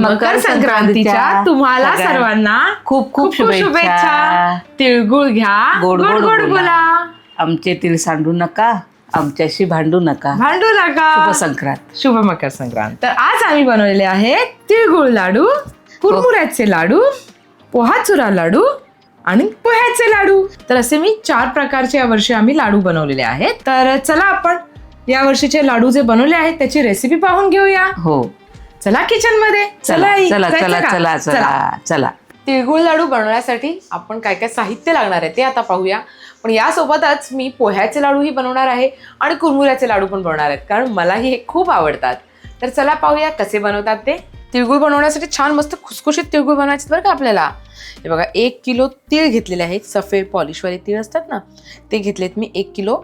मकर संक्रांतीच्या तुम्हाला सर्वांना खूप खूप शुभेच्छा. तिळगुळ घ्या. गोड गोड गोड बोला. आमचे तीळ सांडू नका आमच्याशी भांडू नका. भांडू शुभ नका संक्रांत. शुभ मकर संक्रांत. तर आज आम्ही बनवलेले आहेत तिळगुळ लाडू कुरमुऱ्याचे लाडू पोहा चुरा लाडू आणि पोह्याचे लाडू. तर असे मी चार प्रकारचे यावर्षी आम्ही लाडू बनवलेले आहेत. तर चला आपण या वर्षीचे लाडू जे बनवले आहेत त्याची रेसिपी पाहून घेऊया. हो. चला किचनमध्ये. चला चला? चला चला चला तिळगुळ लाडू बनवण्यासाठी आपण काय काय साहित्य लागणार आहे ते आता पाहूया. पण यासोबतच मी पोह्याचे लाडूही बनवणार आहे आणि कुरमुऱ्याचे लाडू पण बनवणार आहेत कारण मलाही हे खूप आवडतात. तर चला पाहूया कसे बनवतात ते. तिळगुळ बनवण्यासाठी छान मस्त खुसखुशीत तिळगुळ बनवायचे बरं का आपल्याला. हे बघा एक किलो तीळ घेतलेले आहेत सफेद पॉलिशवाले तीळ असतात ना ते घेतलेत मी एक किलो.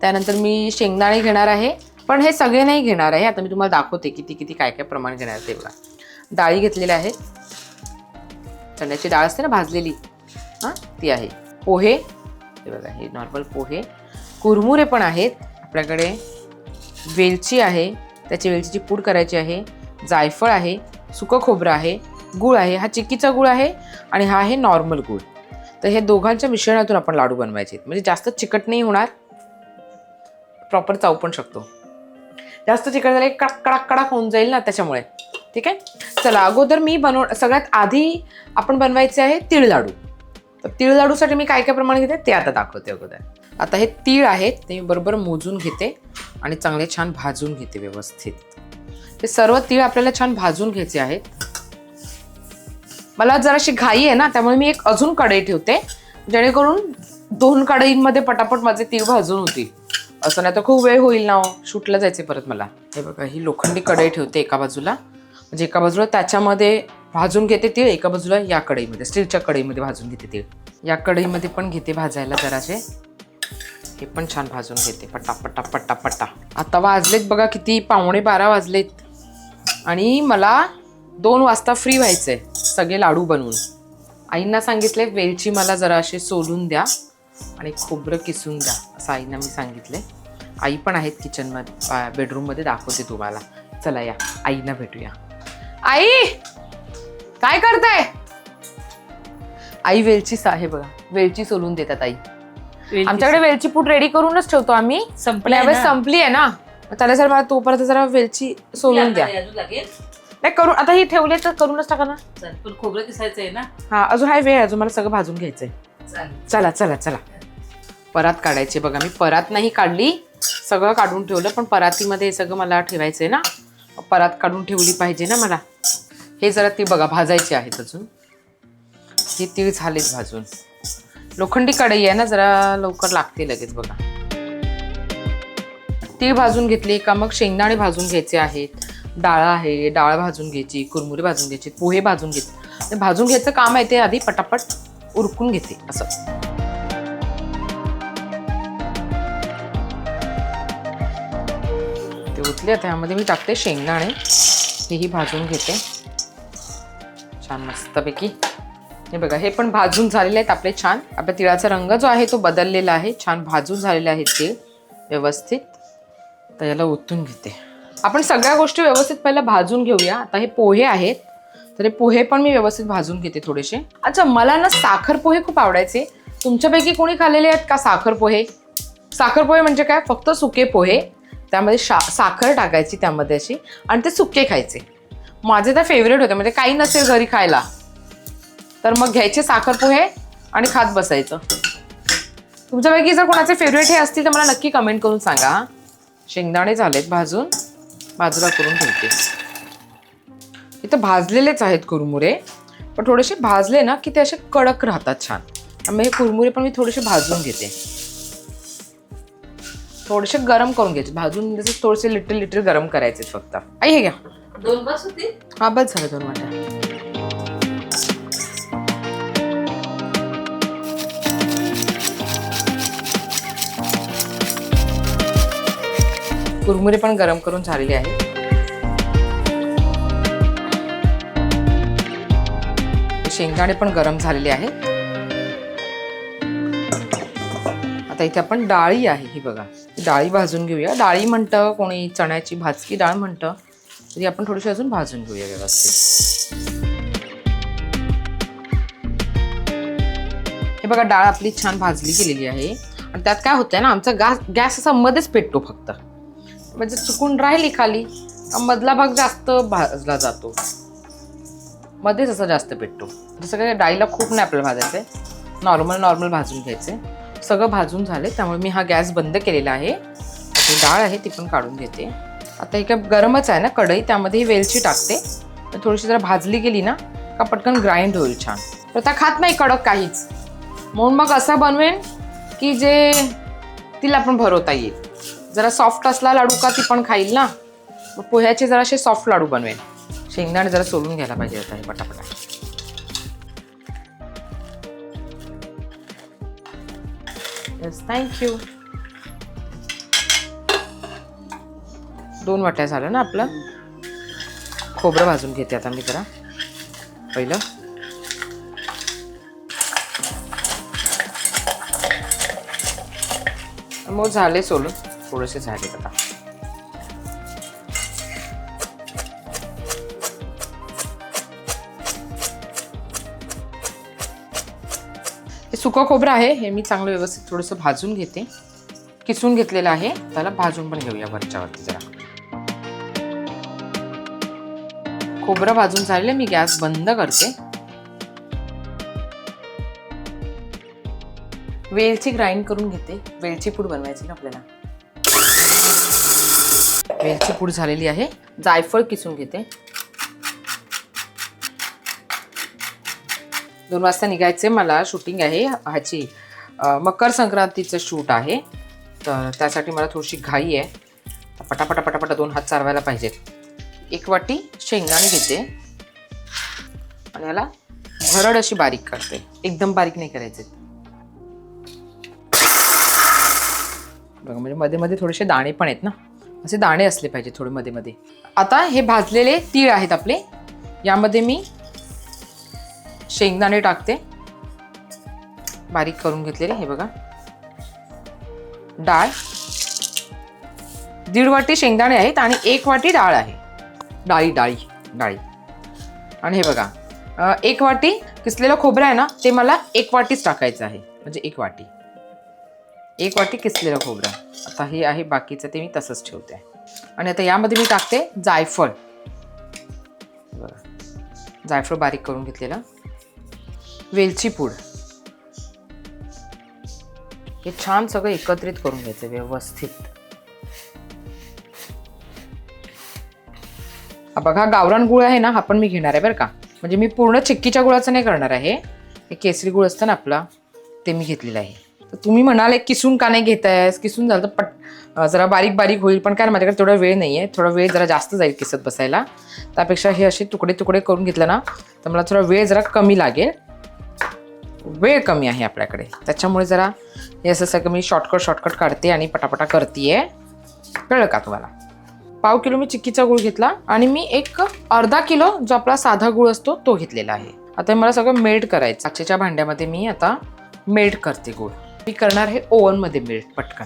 त्यानंतर मी शेंगदाणे घेणार आहे. पण हे सगळे नाही घेणार आहे. आता मी तुम्हाला दाखवते किती किती काय काय प्रमाण घेणार आहे ते बघा डाळी घेतलेल्या आहेत. चण्याची डाळ असते ना भाजलेली? हां ती आहे. पोहे. हे बघा हे नॉर्मल पोहे. कुरमुरे पण आहेत. आपल्याकडे वेलची आहे. त्याची वेलचीची पूड करायची आहे. जायफळ आहे. सुकं खोबरं आहे. गुळ आहे. हा चिक्कीचा गुळ आहे आणि हा आहे नॉर्मल गुळ. तर हे दोघांच्या मिश्रणातून आपण लाडू बनवायचे आहेत. म्हणजे जास्त चिकट नाही होणार. प्रॉपर चावू पण शकतो. जास्त चिकट झाले कडक कडक कडक होऊन जाईल ना त्याच्यामुळे. ठीक आहे? चला अगोदर मी बनव सगळ्यात आधी आपण बनवायचे आहे तीळ लाडू. तर तीळ लाडूसाठी मी काय काय प्रमाण घेते ते आता दाखवते अगोदर. आता हे तीळ आहेत ते मी बरोबर मोजून घेते आणि चांगले छान भाजून घेते व्यवस्थित. ते सर्व तीळ आपल्याला छान भाजून घ्यायचे आहेत. मला जराशी घाई आहे ना त्यामुळे मी एक अजून कढई ठेवते. जेणेकरून दोन कढईंमध्ये पटापट माझे तीळ भाजून होतील. असं नाही तर खूप वेळ होईल ना हो. शूटला जायचे परत मला. हे बघा ही लोखंडी कढई ठेवते एका बाजूला. म्हणजे एका बाजूला त्याच्यामध्ये भाजून घेते तीळ एका बाजूला या कढईमध्ये स्टीलच्या कढईमध्ये भाजून घेते तीळ. या कढईमध्ये पण घेते भाजायला जरासे. हे पण छान भाजून घेते पट्टा पट्टा पट्टा पट्टा आता वाजलेत बघा किती पावणे बारा वाजलेत. आणि मला दोन वाजता फ्री व्हायचं आहे सगळे लाडू बनवून. आईंना सांगितले वेलची मला जरा असे सोलून द्या. आणि खोबरं किसून द्या असं आईंना मी सांगितले आई पण आहेत किचनमध्ये बेडरूममध्ये दाखवते तुम्हाला. चला या आईना भेटूया. आई! काय करताय? आई वेलची आहे बघा वेलची सोलून देतात आई. आमच्याकडे वेलची पूड रेडी करूनच ठेवतो आम्ही. पण संपल्या यावेळेस संपली आहे ना? त्याला सर मला तोपर्यंत जरा वेलची सोलून द्या. नाही करून आता ही ठेवले तर करूनच टाका ना. खोबरं किसायचं आहे ना? हा अजून हाय वेळ आहे, अजून मला सगळं भाजून घ्यायचंय. चला चला चला. परात काढायची बघा मी परात नाही काढली. सगळं काढून ठेवलं पण परातीमध्ये हे सगळं मला ठेवायचंय ना. परात काढून ठेवली पाहिजे ना मला. हे जरा ती बघा भाजायची आहेत अजून. हे तीळ झालेत भाजून. लोखंडी कढई आहे ना जरा लवकर लागते लगेच बघा. तीळ भाजून घेतली का मग शेंगदाणे भाजून घ्यायचे आहेत. डाळ आहे डाळ भाजून घ्यायची कुरमुरे भाजून घ्यायची पोहे भाजून घ्यायचे भाजून घ्यायचं काम आहे ते आधी पटापट. उरकून घेते असं. ते उतले त्यामध्ये मी टाकते शेंगदाणे. हेही भाजून घेते. छान मस्तपैकी. हे बघा हे पण भाजून झालेले आहेत आपले छान. आपल्या तिळाचा रंग जो आहे तो बदललेला आहे. छान भाजून झालेले आहेत ते व्यवस्थित. तर याला ओतून घेते. आपण सगळ्या गोष्टी व्यवस्थित पहिला भाजून घेऊया. आता हे पोहे आहेत. तर हे पोहे पण मी व्यवस्थित भाजून घेते थोडेसे. अच्छा मला ना साखर पोहे खूप आवडायचे. तुमच्यापैकी कोणी खाल्लेले आहेत का साखर पोहे? साखर पोहे म्हणजे काय? फक्त सुके पोहे त्यामध्ये शा साखर टाकायची त्यामध्ये अशी आणि ते सुके खायचे. माझे तर फेवरेट होते म्हणजे काही नसेल घरी खायला. तर मग घ्यायचे साखर पोहे आणि खात बसायचं. तुमच्यापैकी जर कोणाचे फेवरेट हे असतील तर मला नक्की कमेंट करून सांगा हा. शेंगदाणे झालेत भाजून. बाजूला करून ठेवते. इथं भाजलेलेच आहेत कुरमुरे. पण थोडेसे भाजले ना की ते असे कडक राहतात छान. त्यामुळे हे कुरमुरे पण मी थोडेसे भाजून घेते. थोडेसे गरम करून घ्यायचे. भाजून जसे थोडेसे लिटल लिटल गरम करायचे फक्त. आई हे घ्या. दोन बस होते? हा बस झालं दोन वाट्या. कुरमुरे पण गरम करून झालेले आहेत. शेंगदाणे पण गरम झालेले आहेत. आता इथे आपण डाळी आहे ही बघा. डाळी भाजून घेऊया. डाळी म्हणतं कोणी चण्याची भाजकी डाळ म्हणतं. तरी आपण थोडीशी अजून भाजून घेऊया व्यवस्थित. हे बघा डाळ आपली छान भाजली गेलेली आहे. आणि त्यात काय होतंय ना आमचा गॅस गॅस असा मध्येच पेटतो फक्त. म्हणजे चुकून राहिली खाली. मधला भाग जास्त भाजला जातो. मध्येच असं जास्त पेटतो. जसं काय डाळीला खूप नाही आपल्याला भाजायचं. आहे नॉर्मल नॉर्मल भाजून घ्यायचे. सगळं भाजून झाले त्यामुळे मी हा गॅस बंद केलेला आहे. आता डाळ आहे ती पण काढून घेते. आता हे काय गरमच आहे ना कढई त्यामध्ये ही वेलची टाकते. तर थोडीशी जरा भाजली गेली ना का पटकन ग्राइंड होईल छान. तर आता खात नाही कडक काहीच. म्हणून मग असा बनवेन की जे तिला पण भरवता येईल. जरा सॉफ्ट असला लाडू का ती पण खाईल ना? पोह्याचे पोह्याचे जरासे सॉफ्ट लाडू बनवेन. शेंगदाणे जरा सोलून घ्यायला पाहिजे आता हे पटापटा. येस थँक्यू दोन वाट्या झालं ना आपलं? खोबरं भाजून घेते आता मी जरा. पहिलं. मग झाले सोलून. थोडेसे झाले आता. सुकं खोबरं आहे हे मी चांगलं व्यवस्थित थोडंसं भाजून घेते. किसून घेतलेलं आहे त्याला भाजून पण घेऊया वरच्यावरती जरा. खोबरं भाजून झालेलं मी गॅस बंद करते. वेलची ग्राइंड करून घेते वेलची पूड बनवायची ना आपल्याला. वेलची पूड झालेली आहे जायफळ किसून घेते. दोन वाजता निघायचे मला शूटिंग आहे ह्याची मकर संक्रांतीचं शूट आहे. तर त्यासाठी मला थोडीशी घाई आहे. पटापटा पटापटा दोन हात चालवायला पाहिजेत. एक वाटी शेंगदाणे घेते. आणि याला भरड अशी बारीक करते. एकदम बारीक नाही करायचे. बघा म्हणजे मध्ये मध्ये थोडेसे दाणे पण आहेत ना? असे दाणे असले पाहिजे थोडे मध्ये मध्ये. आता हे भाजलेले तीळ आहेत आपले. यामध्ये मी शेंगदाणे टाकते. बारीक करून घेतलेले हे बघा. डाळ. दीड वाटी शेंगदाणे आहेत आणि एक वाटी डाळ आहे. डाळी डाळी डाळी. आणि हे बघा एक वाटी किसलेलं खोबरं आहे ना ते मला एक वाटीच टाकायचं आहे. म्हणजे एक वाटी. एक वाटी किसलेलं खोबरं. आता हे आहे बाकीचं ते मी तसंच ठेवते. आणि आता यामध्ये मी टाकते जायफळ. बघा. जायफळ बारीक करून घेतलेलं. वेलची पूड. हे छान सगळं एकत्रित करून घ्यायचं व्यवस्थित. बघा गावरान गुळ आहे ना हा पण मी घेणार आहे बरं का. म्हणजे मी पूर्ण चिक्कीच्या गुळाचं नाही करणार आहे. हे केसरी गुळ असतं ना आपला ते मी घेतलेलं आहे. तर तुम्ही म्हणाले किसून का नाही घेतायस? किसून झालं तर पट जरा बारीक बारीक होईल पण काय माझ्याकडे तेवढा वेळ नाही आहे थोडा वेळ जरा जास्त जाईल किसत बसायला. त्यापेक्षा हे असे तुकडे तुकडे करून घेतलं ना तर मला थोडा वेळ जरा कमी लागेल. वेळ कमी आहे आपल्याकडे. त्याच्यामुळे जरा हे असं सगळं मी शॉर्टकट शॉर्टकट काढते आणि पटापटा करते कळलं का तुम्हाला? पाव किलो मी चिक्कीचा गूळ घेतला आणि मी एक अर्धा किलो जो आपला साधा गूळ असतो तो घेतलेला आहे. आता मला सगळं मेल्ट करायचं. काचेच्या भांड्यामध्ये मी आता मेल्ट करते गूळ. मी करणार हे ओव्हनमध्ये मेल्ट पटकन.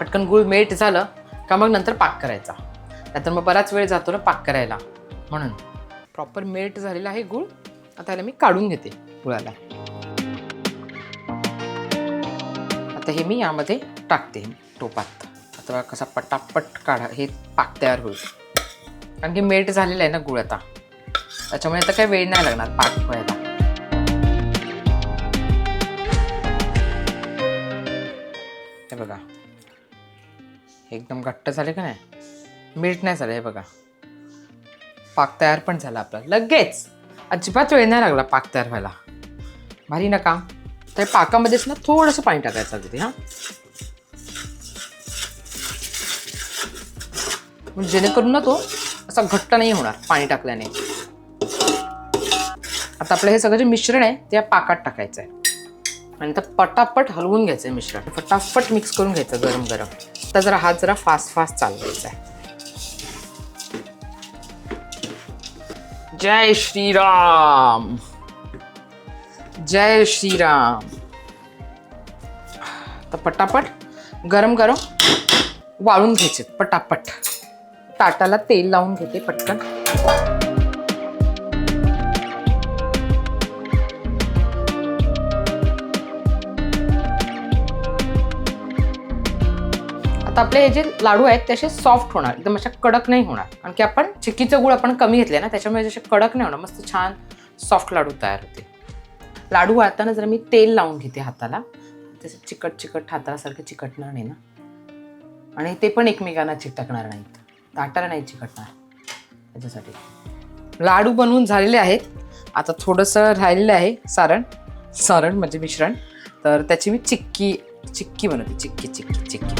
पटकन गूळ मेल्ट झालं का मग नंतर पाक करायचा. नाहीतर मग बराच वेळ जातो ना पाक करायला. म्हणून. प्रॉपर मेल्ट झालेला आहे गूळ. आता याला मी काढून घेते गुळाला. आता हे मी यामध्ये टाकते टोपात. आता कसा पटापट काढा हे पाक तयार होईल. कारण की मेट झालेलं आहे ना गुळ आता. त्याच्यामुळे आता काही वेळ नाही लागणार पाक व्हायला. हे बघा. एकदम घट्ट झाले का नाही? मीठ नाही झालं हे बघा. पाक तयार पण झाला आपला. लगेच! अजिबात वेळ नाही लागला पाक तयार व्हायला. भारी ना तर पाकामध्येच ना थोडंसं पाणी टाकायचं अगदी हां. म्हणजे जेणेकरून ना तो असा घट्ट नाही होणार पाणी टाकल्याने. आता आपलं हे सगळं जे मिश्रण आहे ते या पाकात टाकायचं आहे. आणि तर पटापट हलवून घ्यायचं आहे मिश्रण. फटाफट मिक्स करून घ्यायचं गरम गरम. आता जरा हात जरा फास्ट फास्ट चालवायचा आहे. जय श्रीराम! जय श्रीराम। तर पटापट गरम गरम वाळून घ्यायचे पटापट. ताटाला तेल लावून घेते पटकन. आता आपले हे जे लाडू आहेत ते असे सॉफ्ट होणार एकदम अशा कडक नाही होणार. कारण की आपण चिक्कीचं गुळ आपण कमी घेतले ना त्याच्यामुळे जसे कडक नाही होणार. मस्त छान सॉफ्ट लाडू तयार होते लाडू वाळताना जरा मी तेल लावून घेते हाताला. त्याचं चिकट चिकट हातासारखं चिकटणार नाही ना. आणि ते पण एकमेकांना चिकटकणार नाहीत. ताटाला नाही चिकटणार. त्याच्यासाठी. लाडू बनवून झालेले आहेत. आता थोडंसं राहिलेलं आहे सारण. सारण म्हणजे मिश्रण. तर त्याची मी चिक्की चिक्की बनवते. चिक्की चिक्की चिक्की.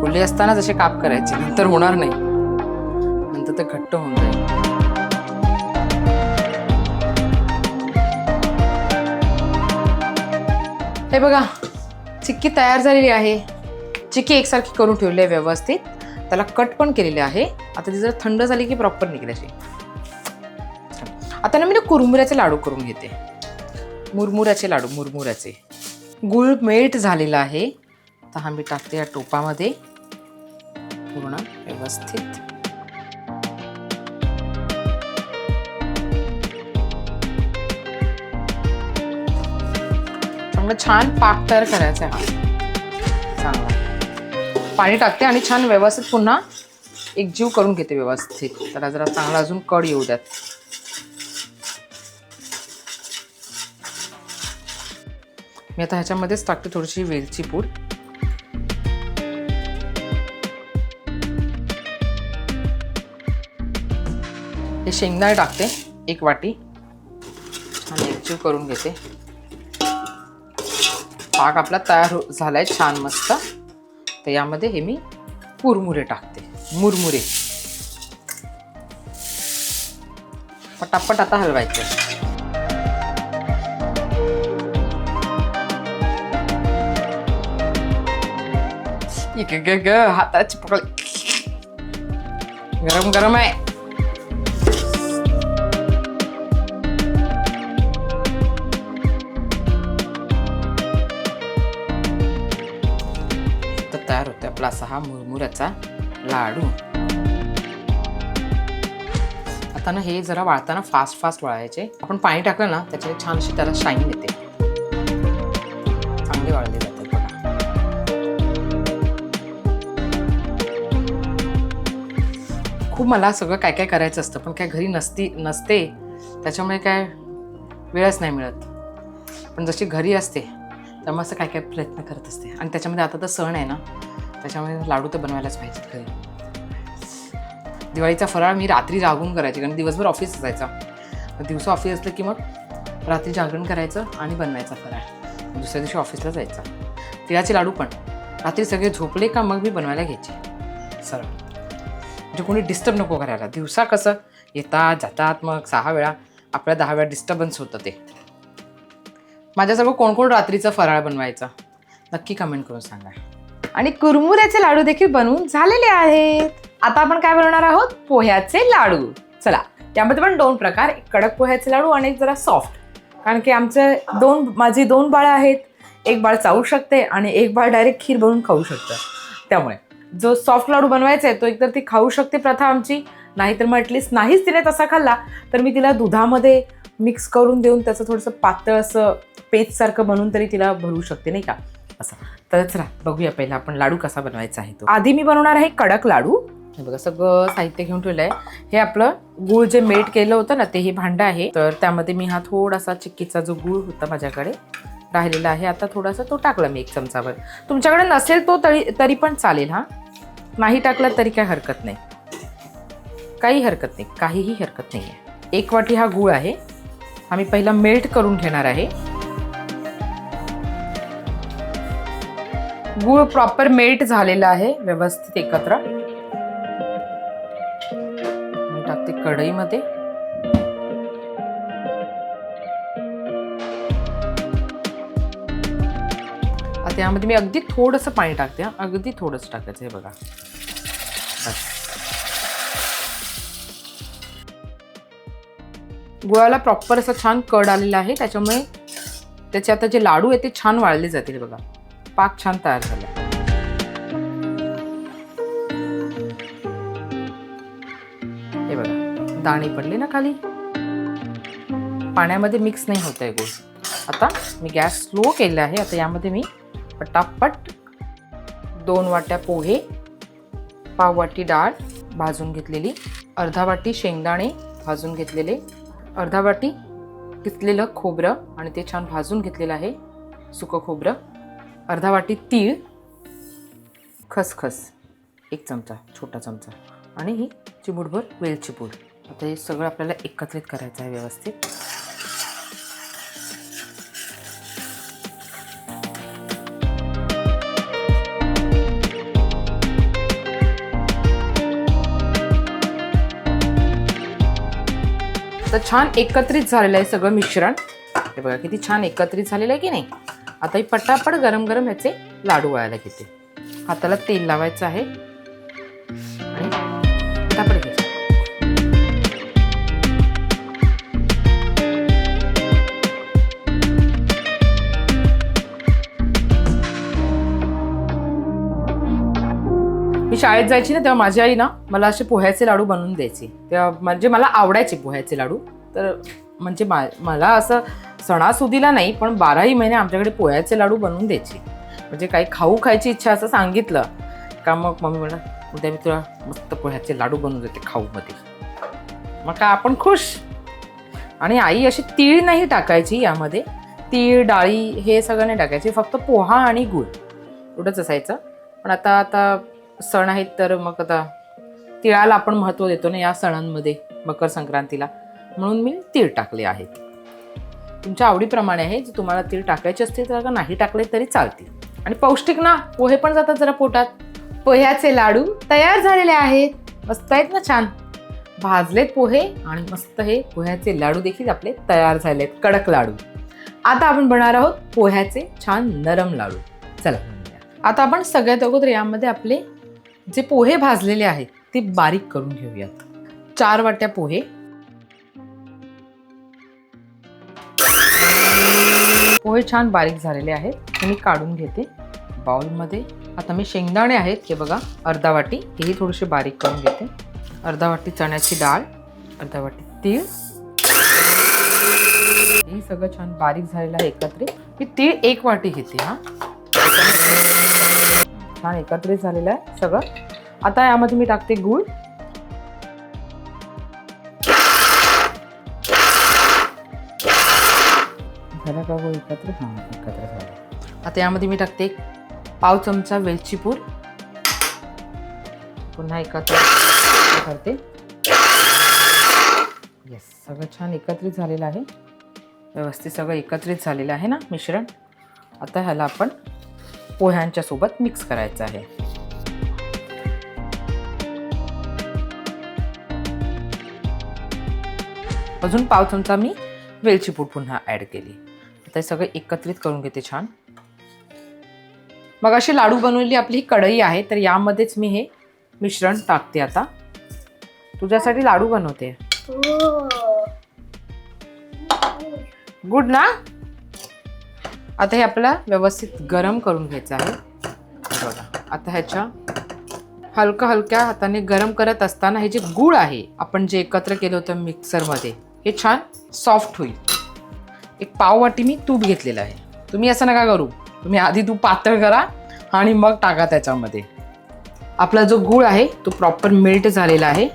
फुले असताना जसे काप करायचे नंतर होणार नाही. नंतर ते घट्ट होऊन जाईल. हे बघा चिक्की तयार झालेली आहे. चिक्की एकसारखी करून ठेवली आहे व्यवस्थित. त्याला कट पण केलेले आहे. आता ती जर थंड झाली की प्रॉपर निघेल अशी. आता ना मी ना कुरमुऱ्याचे लाडू करून घेते. मुरमुऱ्याचे लाडू मुरमुऱ्याचे. गुळ मेल्ट झालेला आहे. आता हा मी टाकते या टोपामध्ये. पूर्ण व्यवस्थित. चांगलं छान पाक तयार करायचा आहे. हा चांगला. पाणी टाकते आणि छान व्यवस्थित पुन्हा एकजीव करून घेते व्यवस्थित. त्याला जरा चांगला अजून कड येऊ द्यात. मी आता ह्याच्यामध्येच टाकते थोडीशी वेलची पूड. हे शेंगदाणे टाकते एक वाटी. छान एकजीव करून घेते. पाक आपला तयार हो झालाय छान मस्त. तर यामध्ये हे मी कुरमुरे टाकते. मुरमुरे. पटापट आता हलवायचे. ग ग पकड गरम गरम आहे. तयार असा हा मुरमुऱ्याचा लाडू. आता ना हे जरा वाळताना फास्ट फास्ट वाळायचे. आपण पाणी टाकलं ना त्याच्याने छान अशी त्याला शाईन येते. चांगले वाळले जाते बघा. खूप मला सगळं काय काय करायचं असतं पण काय घरी नसती नसते त्याच्यामुळे काय वेळच नाही मिळत. पण जशी घरी असते त्यामुळे असं काय काय प्रयत्न करत असते. आणि त्याच्यामध्ये आता तर सण आहे ना त्याच्यामुळे लाडू तर बनवायलाच पाहिजेत घरी दिवाळीचा फराळ मी रात्री जागून करायचे कारण दिवसभर ऑफिस असायचा. दिवसा ऑफिस असलं की मग रात्री जागरण करायचं आणि बनवायचा फराळ. दुसऱ्या दिवशी ऑफिसला जायचा. तिळाचे लाडू पण. रात्री सगळे झोपले का मग मी बनवायला घ्यायचे. सरळ. म्हणजे कोणी डिस्टर्ब नको करायला. दिवसा कसं येतात जातात मग सहा वेळा आपल्या दहा वेळा डिस्टर्बन्स होतं ते. माझ्यासोबत कोण कोण रात्रीचा फराळ बनवायचा? नक्की कमेंट करून सांगा. आणि कुरमुऱ्याचे लाडू देखील बनवून झालेले आहेत. आता आपण काय बनवणार आहोत? पोह्याचे लाडू. चला त्यामध्ये पण दोन प्रकार एक कडक पोह्याचे लाडू आणि एक जरा सॉफ्ट कारण की आमचे दोन माझी दोन बाळं आहेत. एक बाळ चावू शकते आणि एक बाळ डायरेक्ट खीर बनवून खाऊ शकतं. त्यामुळे जो सॉफ्ट लाडू बनवायचा आहे तो एकतर ती खाऊ शकते प्रथा आमची. नाहीतर मग ॲटलिस्ट नाहीच तिने तसा खाल्ला तर मी तिला दुधामध्ये मिक्स करून देऊन त्याचं थोडंसं पातळ असं पेजसारखं बनवून तरी तिला भरू शकते नाही का? असं. तर चला बघूया पहिला आपण लाडू कसा बनवायचा आहे तो. आधी मी बनवणार आहे कडक लाडू. हे बघा सगळं साहित्य घेऊन ठेवलं आहे हे आपलं गूळ जे मेट केलं होतं ना ते हे भांडं आहे. तर त्यामध्ये मी हा थोडासा चिक्कीचा जो गूळ होता माझ्याकडे राहिलेला आहे आता थोडासा तो टाकला मी एक चमचावर. तुमच्याकडे नसेल तो तरी तरी पण चालेल हा. नाही टाकला तरी काही हरकत नाही. काही हरकत नाही काहीही हरकत नाही आहे एक वाटी हा गूळ आहे. आम्ही पहिला मेल्ट करून घेणार आहे. गूळ प्रॉपर मेल्ट झालेला आहे व्यवस्थित एकत्र. मी टाकते कढईमध्ये. आता यामध्ये मी अगदी थोडंसं पाणी टाकते हा. अगदी थोडंसं टाकायचं हे बघा. गुळाला प्रॉपर असं छान कड आलेला आहे त्याच्यामुळे त्याचे आता जे लाडू आहे ते छान वाळले जातील बघा. पाक छान तयार झाला. हे बघा दाणे पडले ना खाली? पाण्यामध्ये मिक्स नाही होत आहे गोड आता मी गॅस स्लो केला आहे आता यामध्ये मी पटापट दोन वाट्या पोहे पाव वाटी डाळ भाजून घेतलेली अर्धा वाटी शेंगदाणे भाजून घेतलेले अर्धा वाटी किसलेलं खोबरं आणि ते छान भाजून घेतलेलं आहे सुकं खोबरं. अर्धा वाटी तीळ खसखस एक चमचा छोटा चमचा आणि ही चिमूटभर वेलची पूड. आता हे सगळं आपल्याला एकत्रित करायचं आहे व्यवस्थित. तर छान एकत्रित झालेलं आहे सगळं मिश्रण. हे बघा किती छान एकत्रित झालेलं आहे की नाही? आता ही पटापट गरम गरम ह्याचे लाडू वळायला घेते. हाताला तेल लावायचं आहे. आणि पटापट घ्यायचं मी शाळेत जायची ना तेव्हा माझी आई ना मला असे पोह्याचे लाडू बनवून द्यायचे. तेव्हा म्हणजे मला आवडायचे पोह्याचे लाडू. तर म्हणजे मा मला असं सणासुदीला नाही पण बाराही महिने आमच्याकडे पोह्याचे लाडू बनवून द्यायचे. म्हणजे काही खाऊ खायची इच्छा असं सांगितलं का मग मम्मी म्हणा उद्या मी तुला मस्त पोह्याचे लाडू बनवून देते खाऊमध्ये. मग का आपण खुश? आणि आई अशी तीळ नाही टाकायची यामध्ये. तीळ डाळी हे सगळं नाही टाकायचे फक्त पोहा आणि गूळ. एवढंच असायचं. पण आता आता सण आहेत तर मग आता तिळाला आपण महत्त्व देतो ना या सणांमध्ये मकर संक्रांतीला. म्हणून मी तीळ टाकले आहेत. तुमच्या आवडीप्रमाणे आहे जर तुम्हाला तीळ टाकायचे असतील तर नाही टाकले तरी चालतील. आणि पौष्टिक ना पोहे पण जातात जरा पोटात. पोह्याचे लाडू तयार झालेले आहेत. मस्त आहेत ना छान. भाजलेत पोहे आणि मस्त हे पोह्याचे लाडू देखील आपले तयार झालेत. कडक लाडू. आता आपण बनवणार आहोत पोह्याचे छान नरम लाडू. चला. आता आपण सगळ्यात अगोदर यामध्ये आपले जे पोहे भाजलेले आहेत ते बारीक करून घेऊयात. चार वाट्या पोहे. पोहे छान बारीक झालेले आहेत. ते मी काढून घेते. बाउलमध्ये आता मी शेंगदाणे आहेत. हे बघा अर्धा वाटी. हेही थोडेसे बारीक करून घेते. अर्धा वाटी चण्याची डाळ अर्धा वाटी तीळ. हे सगळं छान बारीक झालेलं आहे एकत्रित. मी तीळ एक वाटी घेते हा. छान एकत्रित झालेलं आहे सगळं. आता यामध्ये मी टाकते गूळ. झाला का एकत्र हां एकत्र झालं. आता यामध्ये मी टाकते पाव चमचा वेलची पूड. पुन्हा एकत्र करते. येस सगळं छान एकत्रित झालेलं आहे. व्यवस्थित सगळं एकत्रित झालेलं आहे ना मिश्रण? आता ह्याला आपण पोह्यांच्या सोबत मिक्स करायचं आहे. अजून पाव चमचा मी वेलची पूड पुन्हा ॲड केली. आता हे सगळं एकत्रित करून घेते छान. मग अशी लाडू बनवलेली आपली ही कढई आहे तर यामध्येच मी हे मिश्रण टाकते आता. तुझ्यासाठी लाडू बनवते. गुड ना? आता हे आपल्याला व्यवस्थित गरम करून घ्यायचं आहे. बघा आता ह्याच्या हलक्या हलक्या हाताने गरम करत असताना हे जे गूळ आहे आपण जे एकत्र केलं होतं मिक्सरमध्ये हे छान सॉफ्ट होईल. एक पाववाटी मी तूप घेतलेलं आहे. तुम्ही असं नका करू. तुम्ही आधी तूप पातळ करा आणि मग टाका त्याच्यामध्ये. आपला जो गूळ आहे तो प्रॉपर मेल्ट झालेला आहे.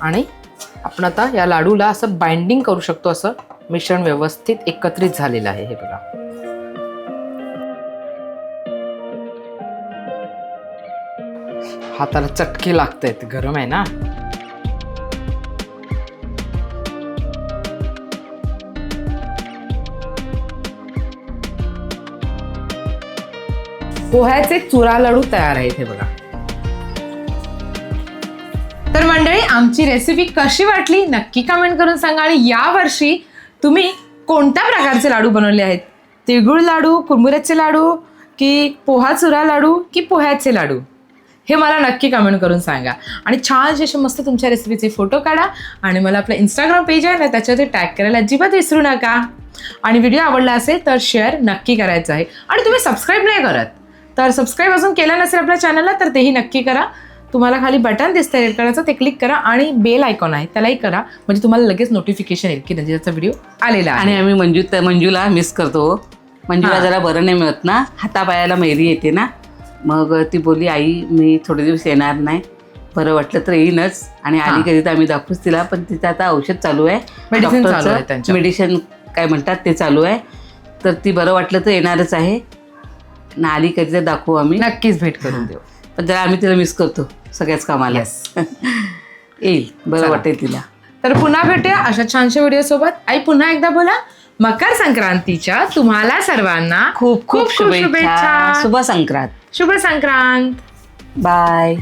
आणि आपण आता या लाडूला असं बाइंडिंग करू शकतो असं मिश्रण व्यवस्थित एकत्रित झालेलं आहे हे बघा. हाताला चटके लागत आहेत गरम आहे ना? पोह्याचे चुरा लाडू तयार आहेत हे बघा. तर मंडळी आमची रेसिपी कशी वाटली नक्की कमेंट करून सांगा आणि यावर्षी तुम्ही कोणत्या प्रकारचे लाडू बनवले आहेत? तिळगुळ लाडू कुरमुऱ्याचे लाडू की पोहा चुरा लाडू की पोह्याचे लाडू? हे मला नक्की कमेंट करून सांगा. आणि छान असे मस्त तुमच्या रेसिपीचे फोटो काढा आणि मला आपलं इंस्टाग्राम पेज आहे ना त्याच्यावरती टॅग करायला अजिबात विसरू नका. आणि व्हिडिओ आवडला असेल तर शेअर नक्की करायचा आहे. आणि तुम्ही सबस्क्राईब नाही करत तर सबस्क्राईब अजून केलं नसेल आपल्या चॅनलला तर तेही नक्की करा. तुम्हाला खाली बटन दिसतं रेड कलरचं ते क्लिक करा आणि बेल आयकॉन आहे त्यालाही करा. म्हणजे तुम्हाला लगेच नोटिफिकेशन येईल की रंजिताचा व्हिडिओ आलेला आणि आम्ही मंजू मंजूला मिस करतो. मंजूला. जरा बरं नाही मिळत ना. हातापायाला मैरी येते ना. मग ती बोलली आई मी थोडे दिवस येणार नाही. बरं वाटलं तर येईनच. आणि आली. कधी तर आम्ही दाखवूच तिला पण तिचं आता औषध चालू आहे. मेडिसिन काय म्हणतात ते चालू आहे. तर ती बरं वाटलं तर येणारच आहे. ना आली कधी तर दाखवू आम्ही. नक्कीच भेट करून देऊ. पण जरा आम्ही तिला मिस करतो सगळ्याच कामाला. येईल. बरं. वाटेल तिला. तर पुन्हा भेटूया अशा छानशा व्हिडिओ सोबत. आई पुन्हा एकदा बोला. मकर संक्रांतीच्या तुम्हाला सर्वांना खूप खूप शुभेच्छा. शुभ संक्रांत. शुभ संक्रांत. बाय